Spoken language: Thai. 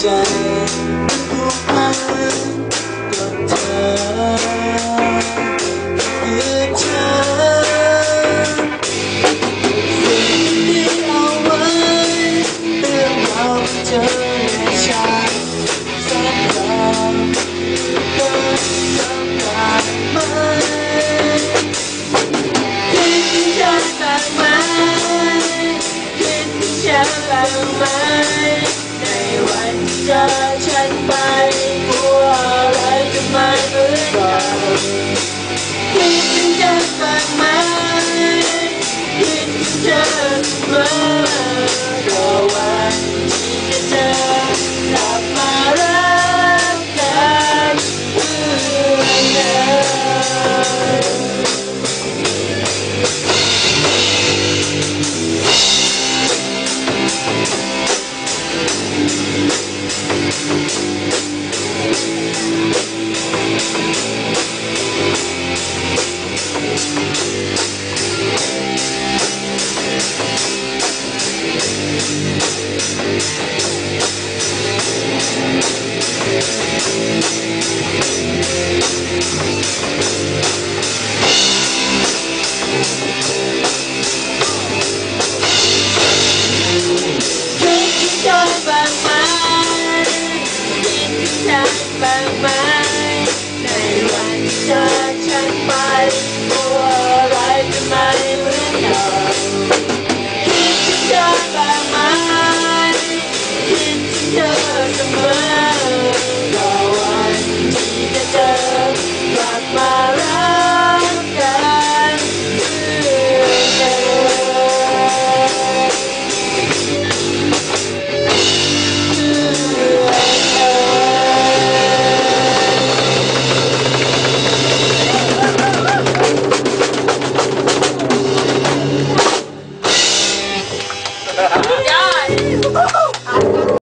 ใจมันผูกพันกับเธอคือเธอสิ่งที่เอาไว้เรื่องราวเจอในช Come on.